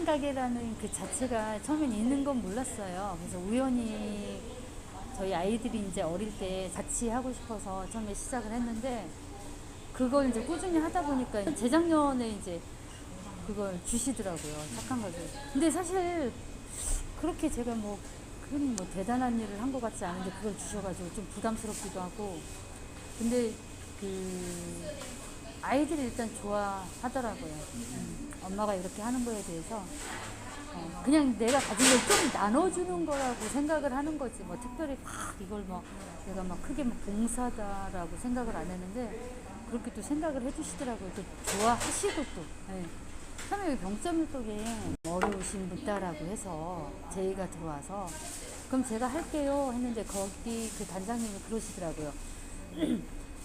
치킨 가게라는 그 자체가 처음엔 있는 건 몰랐어요. 그래서 우연히 저희 아이들이 이제 어릴 때 같이 하고 싶어서 처음에 시작을 했는데 그걸 이제 꾸준히 하다 보니까 재작년에 이제 그걸 주시더라고요. 착한 가게. 근데 사실 그렇게 제가 뭐, 큰 뭐 대단한 일을 한 것 같지 않은데 그걸 주셔가지고 좀 부담스럽기도 하고. 근데 그 아이들이 일단 좋아하더라고요. 음, 엄마가 이렇게 하는 거에 대해서 어, 그냥 내가 가진 걸 좀 나눠주는 거라고 생각을 하는 거지. 뭐 특별히 막 이걸 뭐 내가 막 크게 뭐 봉사다라고 생각을 안 했는데 그렇게 또 생각을 해주시더라고요. 또 좋아하시고 또. 네. 처음에 여기 병점일동에 어려우신 분 있다라고 해서 제의가 들어와서 그럼 제가 할게요 했는데 거기 그 단장님이 그러시더라고요.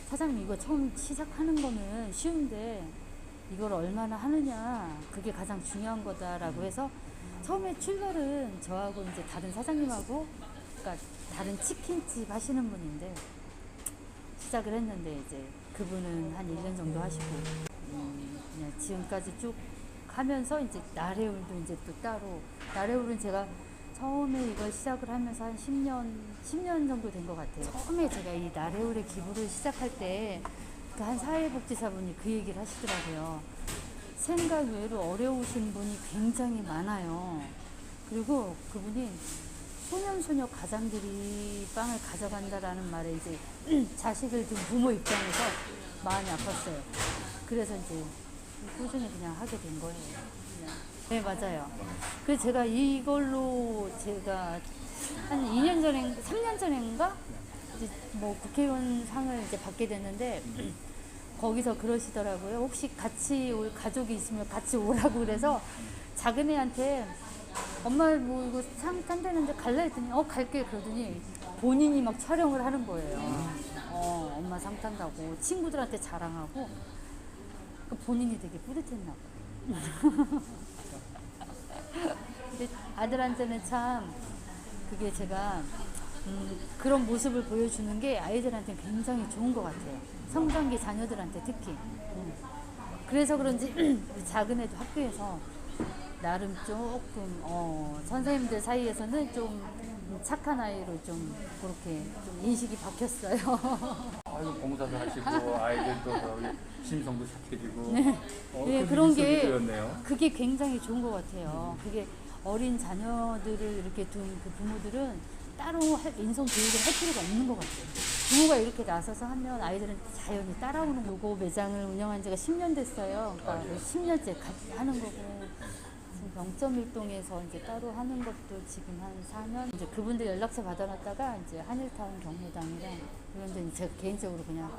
사장님 이거 처음 시작하는 거는 쉬운데 이걸 얼마나 하느냐 그게 가장 중요한 거다라고 해서 처음에 출발은 저하고 이제 다른 사장님하고 그러니까 다른 치킨집 하시는 분인데 시작을 했는데 이제 그분은 한 1년 정도 하시고 음, 그냥 지금까지 쭉 하면서 이제 나래울도 이제 또 따로 나래울은 제가 처음에 이걸 시작을 하면서 한 10년 10년 정도 된 것 같아요. 처음에 제가 이 나래울의 기부를 시작할 때그 한 사회복지사분이 그 얘기를 하시더라고요. 생각 외로 어려우신 분이 굉장히 많아요. 그리고 그분이 소년소녀 가장들이 빵을 가져간다라는 말에 이제 자식을 둔 부모 입장에서 마음이 아팠어요. 그래서 이제 꾸준히 그냥 하게 된 거예요. 네, 맞아요. 그래서 제가 이걸로 제가 한 2년 전에, 3년 전인가? 뭐 국회의원 상을 이제 받게 됐는데, 거기서 그러시더라고요. 혹시 같이 올 가족이 있으면 같이 오라고 그래서 작은 애한테 엄마 뭐 이거 상 탄다는데 갈라 했더니 어 갈게 그러더니 본인이 막 촬영을 하는 거예요. 어 엄마 상 탄다고 친구들한테 자랑하고 그 본인이 되게 뿌듯했나 봐요. 근데 아들한테는 참 그게 제가 음, 그런 모습을 보여주는 게 아이들한테 굉장히 좋은 것 같아요. 성장기 자녀들한테 특히. 음. 그래서 그런지 작은 애도 학교에서 나름 조금 어, 선생님들 사이에서는 좀 착한 아이로 좀 그렇게 좀 인식이 바뀌었어요. 아이고 봉사도 하시고 아이들도 심성도 착해지고 어, 네, 그 그런 게 되었네요. 그게 굉장히 좋은 것 같아요. 그게 어린 자녀들을 이렇게 둔 그 부모들은 따로 할- 인성 교육을 할 필요가 없는 것 같아요. 부모가 이렇게 나서서 하면 아이들은 자연히 따라오는 거고 매장을 운영한 지가 10년 됐어요. 그러니까 아, 예. 10년째 같이 하는 거고 지금 병점일동에서 이제 따로 하는 것도 지금 한 4년 이제 그분들 연락처 받아놨다가 이제 한일타운 경로당이랑 이런 데는 제가 개인적으로 그냥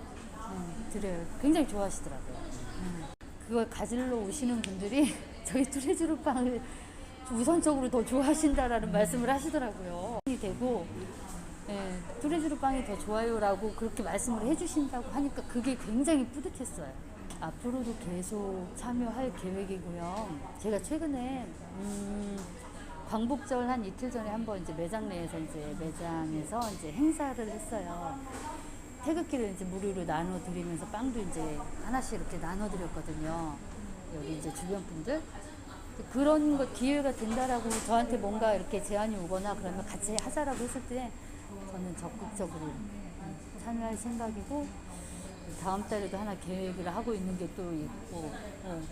음, 드려요. 굉장히 좋아하시더라고요. 음. 그걸 가지러 오시는 분들이 저희 뚜레쥬르 빵을 우선적으로 더 좋아하신다라는 말씀을 하시더라고요. 이 되고 예, 뚜레쥬르 빵이 더 좋아요라고 그렇게 말씀을 해주신다고 하니까 그게 굉장히 뿌듯했어요. 앞으로도 계속 참여할 계획이고요. 제가 최근에 음, 광복절 한 이틀 전에 한번 이제 매장 내에서 이제 매장에서 이제 행사를 했어요. 태극기를 이제 무료로 나눠 드리면서 빵도 이제 하나씩 이렇게 나눠 드렸거든요. 여기 이제 주변 분들. 그런 거 기회가 된다라고 저한테 뭔가 이렇게 제안이 오거나 그러면 같이 하자라고 했을 때 저는 적극적으로 음, 참여할 생각이고 다음 달에도 하나 계획을 하고 있는 게 또 있고 어,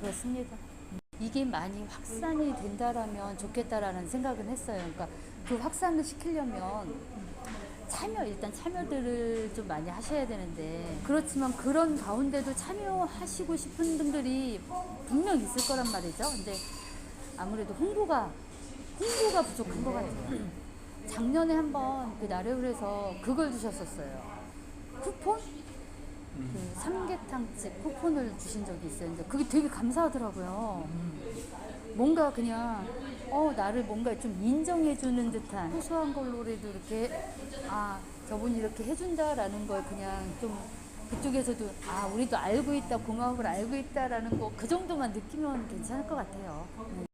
그렇습니다. 이게 많이 확산이 된다라면 좋겠다라는 생각은 했어요. 그러니까 그 확산을 시키려면 참여 일단 참여들을 좀 많이 하셔야 되는데 그렇지만 그런 가운데도 참여하시고 싶은 분들이 분명 있을 거란 말이죠. 근데 아무래도 홍보가 홍보가 부족한 것 같아요. 작년에 한번 그 나래울에서 그걸 주셨었어요. 쿠폰? 그 삼계탕집 쿠폰을 주신 적이. 근데 그게 되게 감사하더라고요. 뭔가 그냥 어 나를 뭔가 좀 인정해주는 듯한 소소한 걸로라도 이렇게 아 저분이 이렇게 해준다라는 걸 그냥 좀 그쪽에서도 아 우리도 알고 있다 고마움을 알고 있다라는 거 그 정도만 느끼면 괜찮을 것 같아요. 네.